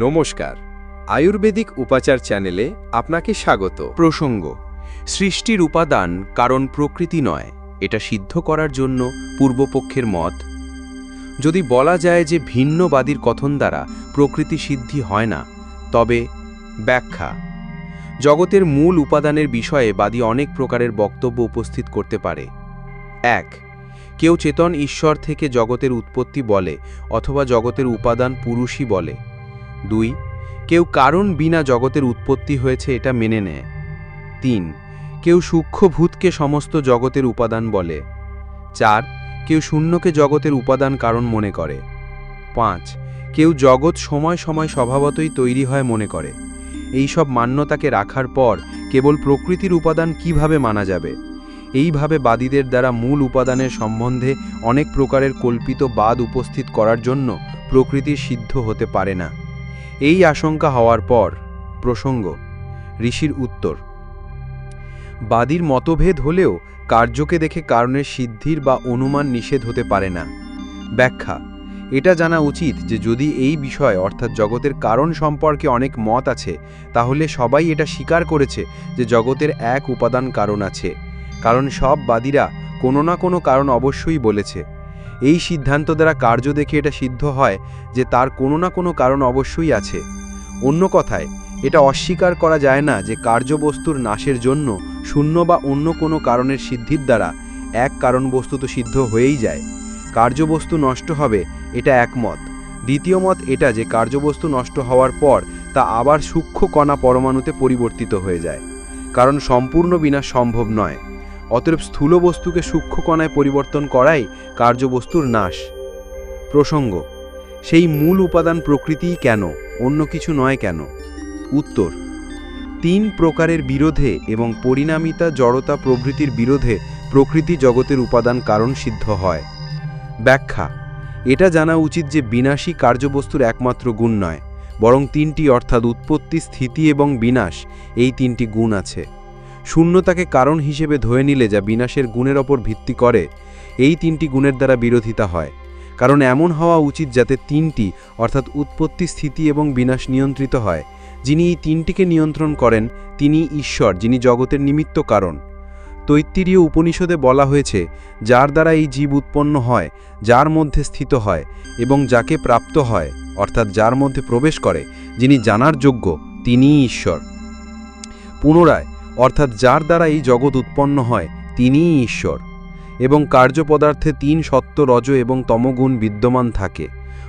নমস্কার। আয়ুর্বেদিক উপাচার চ্যানেলে আপনাকে স্বাগত। প্রসঙ্গ, সৃষ্টির উপাদান কারণ প্রকৃতি নয়, এটা সিদ্ধ করার জন্য পূর্বপক্ষের মত। যদি বলা যায় যে ভিন্নবাদীর কথন দ্বারা প্রকৃতি সিদ্ধি হয় না, তবে ব্যাখ্যা, জগতের মূল উপাদানের বিষয়ে বাদী অনেক প্রকারের বক্তব্য উপস্থিত করতে পারে। এক, কেউ চেতন ঈশ্বর থেকে জগতের উৎপত্তি বলে অথবা জগতের উপাদান পুরুষই বলে। দুই, কেউ কারণ বিনা জগতের উৎপত্তি হয়েছে এটা মেনে নেয়। তিন, কেউ সূক্ষ্ম ভূতকে সমস্ত জগতের উপাদান বলে। চার, কেউ শূন্যকে জগতের উপাদান কারণ মনে করে। পাঁচ, কেউ জগৎ সময় সময় স্বভাবতই তৈরি হয় মনে করে। এই সব মান্যতাকে রাখার পর কেবল প্রকৃতির উপাদান কীভাবে মানা যাবে? এইভাবে বাদীদের দ্বারা মূল উপাদানের সম্বন্ধে অনেক প্রকারের কল্পিত বাদ উপস্থিত করার জন্য প্রকৃতির সিদ্ধ হতে পারে না। এই আশঙ্কা হওয়ার পর, প্রসঙ্গ, ঋষির উত্তর। বাদীর মতভেদ হলেও কার্যকে দেখে কারণের সিদ্ধির বা অনুমান নিষেধ হতে পারে না। ব্যাখ্যা, এটা জানা উচিত যে যদি এই বিষয় অর্থাৎ জগতের কারণ সম্পর্কে অনেক মত আছে, তাহলে সবাই এটা স্বীকার করেছে যে জগতের এক উপাদান কারণ আছে। কারণ সব বাদীরা কোনো না কোনো কারণ অবশ্যই বলেছে। এই সিদ্ধান্ত দ্বারা কার্য দেখে এটা সিদ্ধ হয় যে তার কোনো না কোনো কারণ অবশ্যই আছে। অন্য কথায়, এটা অস্বীকার করা যায় না যে কার্যবস্তুর নাশের জন্য শূন্য বা অন্য কোনো কারণের সিদ্ধির দ্বারা এক কারণ বস্তু তো সিদ্ধ হয়েই যায়। কার্যবস্তু নষ্ট হবে, এটা একমত দ্বিতীয় মত এটা যে কার্যবস্তু নষ্ট হওয়ার পর তা আবার সূক্ষ্ম কণা পরমাণুতে পরিবর্তিত হয়ে যায়। কারণ সম্পূর্ণ বিনাশ সম্ভব নয়। অতএব স্থূল বস্তুকে সূক্ষ্ম কণায় পরিবর্তন করাই কার্যবস্তুর নাশ। প্রসঙ্গ, সেই মূল উপাদান প্রকৃতিই কেন, অন্য কিছু নয় কেন? উত্তর, তিন প্রকারের বিরোধে এবং পরিণামিতা জড়তা প্রভৃতির বিরোধে প্রকৃতি জগতের উপাদান কারণ সিদ্ধ হয়। ব্যাখ্যা, এটা জানা উচিত যে বিনাশী কার্যবস্তুর একমাত্র গুণ নয়, বরং তিনটি অর্থাৎ উৎপত্তি, স্থিতি এবং বিনাশ, এই তিনটি গুণ আছে। শূন্যতাকে কারণ হিসেবে ধরে নিলে যা বিনাশের গুণের ওপর ভিত্তি করে, এই তিনটি গুণের দ্বারা বিরোধিতা হয়। কারণ এমন হওয়া উচিত যাতে তিনটি, অর্থাৎ উৎপত্তি, স্থিতি এবং বিনাশ নিয়ন্ত্রিত হয়। যিনি এই তিনটিকে নিয়ন্ত্রণ করেন, তিনি ঈশ্বর, যিনি জগতের নিমিত্ত কারণ। তৈত্তিরীয় উপনিষদে বলা হয়েছে, যার দ্বারা এই জীব উৎপন্ন হয়, যার মধ্যে স্থিত হয় এবং যাকে প্রাপ্ত হয়, অর্থাৎ যার মধ্যে প্রবেশ করে, যিনি জানার যোগ্য, তিনিই ঈশ্বর। পুনরায় অর্থাৎ যার দ্বারা এই জগৎ উৎপন্ন হয়, তিনিই ঈশ্বর। এবং কার্যপদার্থে তিন সত্য রজ এবং তমগুণ বিদ্যমান থাকে।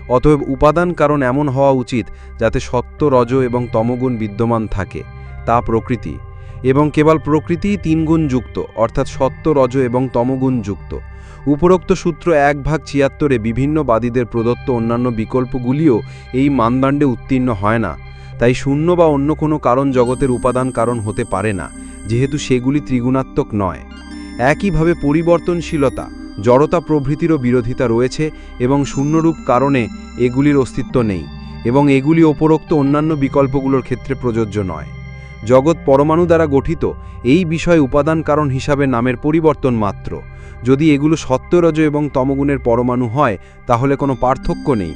অতএব উপাদান কারণ এমন হওয়া উচিত যাতে সত্য রজ এবং তমগুণ বিদ্যমান থাকে, তা প্রকৃতি। এবং কেবল প্রকৃতিই তিন গুণ যুক্ত, অর্থাৎ সত্য রজ এবং তমগুণ যুক্ত। উপরোক্ত সূত্র এক ভাগ ছিয়াত্তরে বিভিন্ন বাদীদের প্রদত্ত অন্যান্য বিকল্পগুলিও এই মানদণ্ডে উত্তীর্ণ হয় না। তাই শূন্য বা অন্য কোনো কারণ জগতের উপাদান কারণ হতে পারে না, যেহেতু সেগুলি ত্রিগুণাত্মক নয়। একইভাবে পরিবর্তনশীলতা, জড়তা প্রভৃতিরও বিরোধিতা রয়েছে এবং শূন্যরূপ কারণে এগুলির অস্তিত্ব নেই এবং এগুলি উপরোক্ত অন্যান্য বিকল্পগুলোর ক্ষেত্রে প্রযোজ্য নয়। জগৎ পরমাণু দ্বারা গঠিত এই বিষয় উপাদান কারণ হিসাবে নামের পরিবর্তন মাত্র। যদি এগুলো সত্যরজ এবং তমগুণের পরমাণু হয়, তাহলে কোনো পার্থক্য নেই।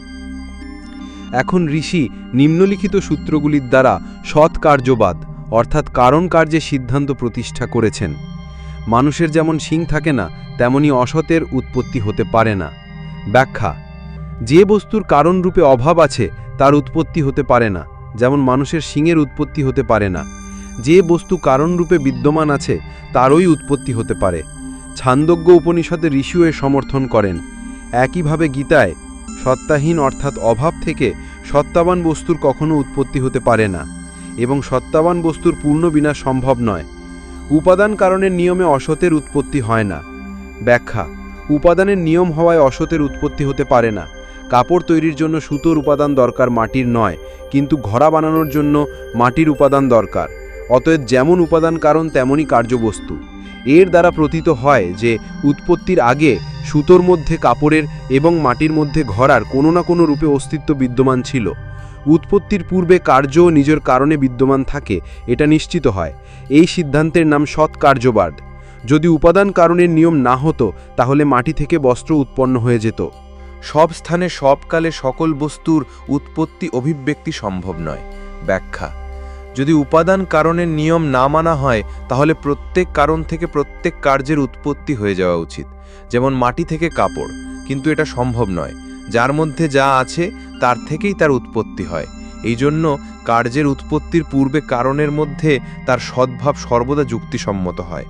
এখন ঋষি নিম্নলিখিত সূত্রগুলির দ্বারা সৎ কার্যবাদ অর্থাৎ কারণ কার্যের সিদ্ধান্ত প্রতিষ্ঠা করেছেন। মানুষের যেমন শিং থাকে না, তেমনি অসতের উৎপত্তি হতে পারে না। ব্যাখ্যা, যে বস্তুর কারণরূপে অভাব আছে, তার উৎপত্তি হতে পারে না, যেমন মানুষের শিঙের উৎপত্তি হতে পারে না। যে বস্তু কারণরূপে বিদ্যমান আছে, তারই উৎপত্তি হতে পারে। ছান্দজ্ঞ উপনিষদে ঋষিও সমর্থন করেন। একইভাবে গীতায় সত্তাহীন অর্থাৎ অভাব থেকে সত্তাবান বস্তুর কখনো উৎপত্তি হতে পারে না, এবং সত্তাবান বস্তুর পূর্ণ বিনাশ সম্ভব নয়। উপাদান কারণের নিয়মে অসতের উৎপত্তি হয় না। ব্যাখ্যা, উপাদানের নিয়ম হওয়ায় অসতের উৎপত্তি হতে পারে না। কাপড় তৈরির জন্য সুতোর উপাদান দরকার মাটির নয়, কিন্তু ঘোড়া বানানোর জন্য মাটির উপাদান দরকার। অতএব যেমন উপাদান কারণ, তেমনই কার্যবস্তু। এর দ্বারা প্রতীত হয় যে উৎপত্তির আগে সুতোর মধ্যে কাপড়ের এবং মাটির মধ্যে ঘরার কোনো না কোনো রূপে অস্তিত্ব বিদ্যমান ছিল। উৎপত্তির পূর্বে কার্য নিজের কারণে বিদ্যমান থাকে, এটা নিশ্চিত হয়। এই সিদ্ধান্তের নাম সৎ কার্যবাদ। যদি উপাদান কারণের নিয়ম না হতো, তাহলে মাটি থেকে বস্ত্র উৎপন্ন হয়ে যেত। সব স্থানে সবকালে সকল বস্তুর উৎপত্তি অভিব্যক্তি সম্ভব নয়। ব্যাখ্যা যদি উপাদান কারণের নিয়ম না মানা হয়, তাহলে প্রত্যেক কারণ থেকে প্রত্যেক কার্যের উৎপত্তি হয়ে যাওয়া উচিত। যেমন মাটি থেকে কাপড়, কিন্তু এটা সম্ভব নয়। যার মধ্যে যা আছে, তার থেকেই তার উৎপত্তি হয়। এই জন্য কার্যের উৎপত্তির পূর্বে কারণের মধ্যে তার সদ্ভাব সর্বদা যুক্তিসম্মত হয়।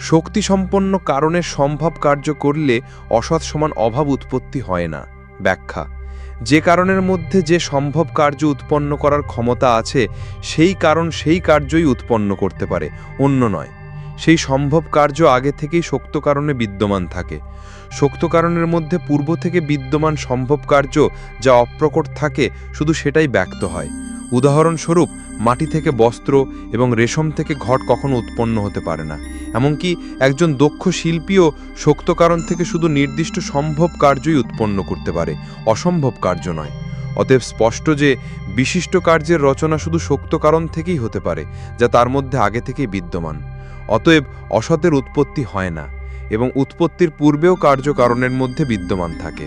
শক্তিসম্পন্ন কারণের সম্ভব কার্য করলে অসৎ সমান অভাব উৎপত্তি হয় না। ব্যাখ্যা যে কারণের মধ্যে যে সম্ভব কার্য উৎপন্ন করার ক্ষমতা আছে, সেই কারণ সেই কার্যই উৎপন্ন করতে পারে, অন্য নয়। সেই সম্ভব কার্য আগে থেকেই শক্ত কারণে বিদ্যমান থাকে। শক্ত কারণের মধ্যে পূর্ব থেকে বিদ্যমান সম্ভব কার্য যা অপ্রকট থাকে, শুধু সেটাই ব্যক্ত হয়। উদাহরণস্বরূপ, মাটি থেকে বস্ত্র এবং রেশম থেকে ঘট কখনো উৎপন্ন হতে পারে না। এমনকি একজন দক্ষ শিল্পীও শক্ত কারণ থেকে শুধু নির্দিষ্ট সম্ভব কার্যই উৎপন্ন করতে পারে, অসম্ভব কার্য নয়। অতএব স্পষ্ট যে, বিশিষ্ট কার্যের রচনা শুধু শক্ত কারণ থেকেই হতে পারে, যা তার মধ্যে আগে থেকেই বিদ্যমান। অতএব অসতের উৎপত্তি হয় না, এবং উৎপত্তির পূর্বেও কার্য কারণের মধ্যে বিদ্যমান থাকে।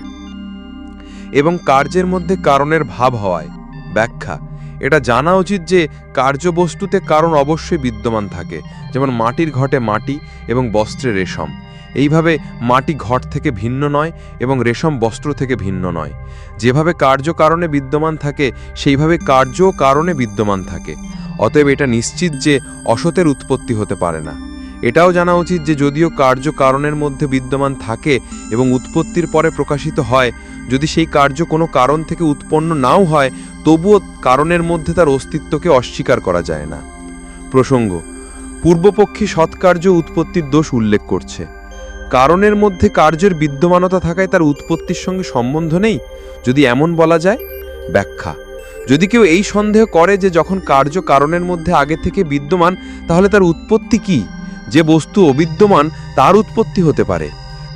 এবং কার্যের মধ্যে কারণের ভাব হওয়ায় ব্যাখ্যা এটা জানা উচিত যে কার্যবস্তুতে কারণ অবশ্যই বিদ্যমান থাকে, যেমন মাটির ঘটে মাটি এবং বস্ত্রে রেশম। এইভাবে মাটি ঘট থেকে ভিন্ন নয় এবং রেশম বস্ত্র থেকে ভিন্ন নয়। যেভাবে কার্য কারণে বিদ্যমান থাকে, সেইভাবে কার্য কারণে বিদ্যমান থাকে। অতএব এটা নিশ্চিত যে অসতের উৎপত্তি হতে পারে না। এটাও জানা উচিত যে যদিও কার্য কারণের মধ্যে বিদ্যমান থাকে এবং উৎপত্তির পরে প্রকাশিত হয়, যদি সেই কার্য কোনো কারণ থেকে উৎপন্ন নাও হয় তবুও কারণের মধ্যে তার অস্তিত্বকে অস্বীকার করা যায় না। প্রসঙ্গ, পূর্বপক্ষী সৎকার্য উৎপত্তির দোষ উল্লেখ করছে। কারণের মধ্যে কার্যের বিদ্যমানতা থাকায় তার উৎপত্তির সঙ্গে সম্বন্ধ নেই, যদি এমন বলা যায়? ব্যাখ্যা, যদি কেউ এই সন্দেহ করে যে যখন কার্য কারণের মধ্যে আগে থেকে বিদ্যমান, তাহলে তার উৎপত্তি কি? যে বস্তু অবিদ্যমান, তার উৎপত্তি হতে পারে।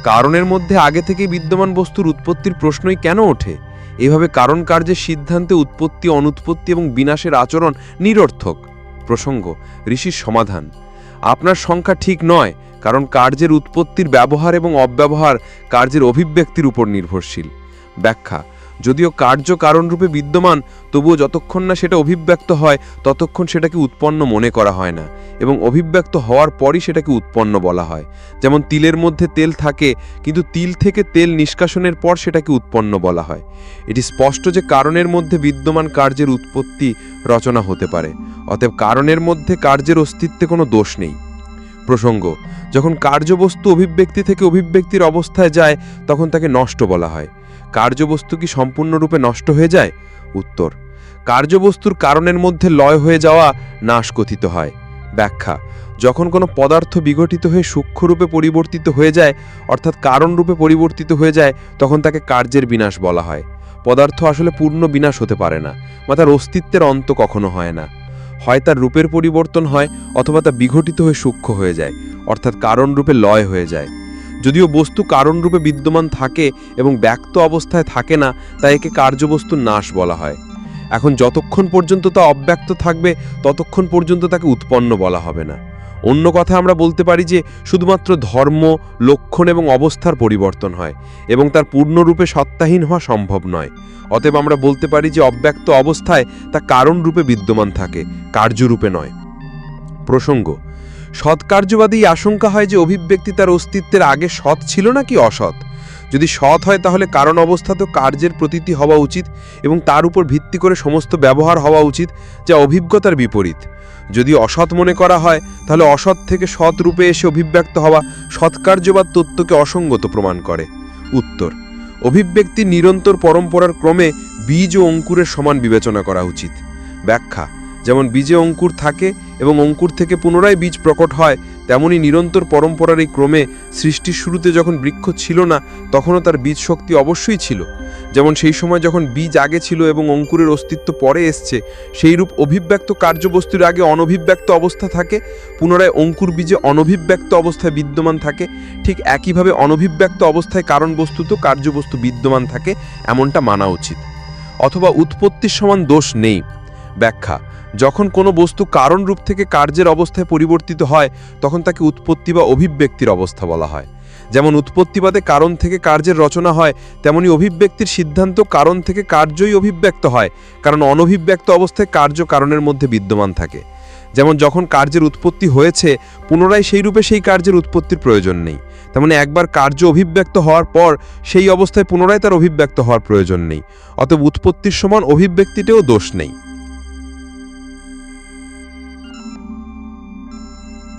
কারণের মধ্যে আগে থেকে বিদ্যমান বস্তুর উৎপত্তির প্রশ্নই কেন ওঠে? এভাবে কারণ কার্যের সিদ্ধান্তে উৎপত্তি, অনুৎপত্তি এবং বিনাশের আচরণ নিরর্থক। প্রসঙ্গ, ঋষির সমাধান। আপনার সংখ্যা ঠিক নয়, কারণ কার্যের উৎপত্তির ব্যবহার এবং অব্যবহার কার্যের অভিব্যক্তির উপর নির্ভরশীল। ব্যাখ্যা যদিও কার্য কারণরূপে বিদ্যমান, তবুও যতক্ষণ না সেটা অভিব্যক্ত হয়, ততক্ষণ সেটাকে উৎপন্ন মনে করা হয় না এবং অভিব্যক্ত হওয়ার পরই সেটাকে উৎপন্ন বলা হয়। যেমন তিলের মধ্যে তেল থাকে, কিন্তু তিল থেকে তেল নিষ্কাশনের পর সেটাকে উৎপন্ন বলা হয়। এটি স্পষ্ট যে কারণের মধ্যে বিদ্যমান কার্যের উৎপত্তি রচনা হতে পারে, অতএব কারণের মধ্যে কার্যের অস্তিত্বে কোনো দোষ নেই। প্রসঙ্গ, যখন কার্যবস্তু অভিব্যক্তি থেকে অভিব্যক্তির অবস্থায় যায়, তখন তাকে নষ্ট বলা হয়। কার্যবস্তু কি সম্পূর্ণরূপে নষ্ট হয়ে যায়? উত্তর, কার্যবস্তুর কারণের মধ্যে লয় হয়ে যাওয়া নাশ কথিত হয়। ব্যাখ্যা, যখন কোনো পদার্থ বিঘটিত হয়ে সূক্ষ্মরূপে পরিবর্তিত হয়ে যায়, অর্থাৎ কারণরূপে পরিবর্তিত হয়ে যায়, তখন তাকে কার্যের বিনাশ বলা হয়। পদার্থ আসলে পূর্ণ বিনাশ হতে পারে না, বা তার অস্তিত্বের অন্ত কখনো হয় না। হয় তার রূপের পরিবর্তন হয়, অথবা তা বিঘটিত হয়ে সূক্ষ্ম হয়ে যায়, অর্থাৎ কারণরূপে লয় হয়ে যায়। যদিও বস্তু কারণরূপে বিদ্যমান থাকে এবং ব্যক্ত অবস্থায় থাকে না তাই একে কার্যবস্তুর নাশ বলা হয়। এখন যতক্ষণ পর্যন্ত তা অব্যক্ত থাকবে, ততক্ষণ পর্যন্ত তাকে উৎপন্ন বলা হবে না। অন্য কথা আমরা বলতে পারি যে, শুধুমাত্র ধর্ম, লক্ষণ এবং অবস্থার পরিবর্তন হয় এবং তার পূর্ণরূপে সত্তাহীন হওয়া সম্ভব নয়। অতএব আমরা বলতে পারি যে, অব্যক্ত অবস্থায় তা কারণরূপে বিদ্যমান থাকে, কার্যরূপে নয়। প্রসঙ্গ সৎকার্যবাদী আশঙ্কা হয় যে অভিব্যক্তি তার অস্তিত্বের আগে সৎ ছিল নাকি অসৎ। যদি সৎ হয় তাহলে কারণ অবস্থা তো কার্যের প্রতীতি হওয়া উচিত এবং তার উপর ভিত্তি করে সমস্ত ব্যবহার হওয়া উচিত যা অভিজ্ঞতার বিপরীত। যদি অসৎ মনে করা হয়, তাহলে অসৎ থেকে সৎ রূপে এসে অভিব্যক্ত হওয়া সৎকার্যবাদ তত্ত্বকে অসঙ্গত প্রমাণ করে। উত্তর, অভিব্যক্তি নিরন্তর পরম্পরার ক্রমে বীজ ও অঙ্কুরের সমান বিবেচনা করা উচিত। ব্যাখ্যা যেমন বীজে অঙ্কুর থাকে এবং অঙ্কুর থেকে পুনরায় বীজ প্রকট হয়, তেমনি নিরন্তর পরম্পরার এই ক্রমে সৃষ্টির শুরুতে যখন বৃক্ষ ছিল না, তখনও তার বীজ শক্তি অবশ্যই ছিল। যেমন সেই সময় যখন বীজ আগে ছিল এবং অঙ্কুরের অস্তিত্ব পরে এসছে, সেইরূপ অভিব্যক্ত কার্যবস্তুর আগে অনভিব্যক্ত অবস্থা থাকে, পুনরায় অঙ্কুর বীজে অনভিব্যক্ত অবস্থায় বিদ্যমান থাকে, ঠিক একইভাবে অনভিব্যক্ত অবস্থায় কারণ বস্তুত কার্যবস্তু বিদ্যমান থাকে, এমনটা মানা উচিত। অথবা উৎপত্তির সমান দোষ নেই। ব্যাখ্যা। যখন কোনো বস্তু কারণ রূপ থেকে কার্যের অবস্থায় পরিবর্তিত হয়, তখন তাকে উৎপত্তি বা অভিব্যক্তির অবস্থা বলা হয়। যেমন উৎপত্তিবাদে কারণ থেকে কার্যের রচনা হয়, তেমনি অভিব্যক্তির সিদ্ধান্ত কারণ থেকে কার্যই অভিব্যক্ত হয়, কারণ অনভিব্যক্ত অবস্থায় কার্য কারণের মধ্যে বিদ্যমান থাকে। যেমন যখন কার্যের উৎপত্তি হয়েছে, পুনরায় সেই রূপে সেই কার্যের উৎপত্তির প্রয়োজন নেই। তেমনি একবার কার্য অভিব্যক্ত হওয়ার পর, সেই অবস্থায় পুনরায় তার অভিব্যক্ত হওয়ার প্রয়োজন নেই। অতএব উৎপত্তির সমান অভিব্যক্তিতেও দোষ নেই।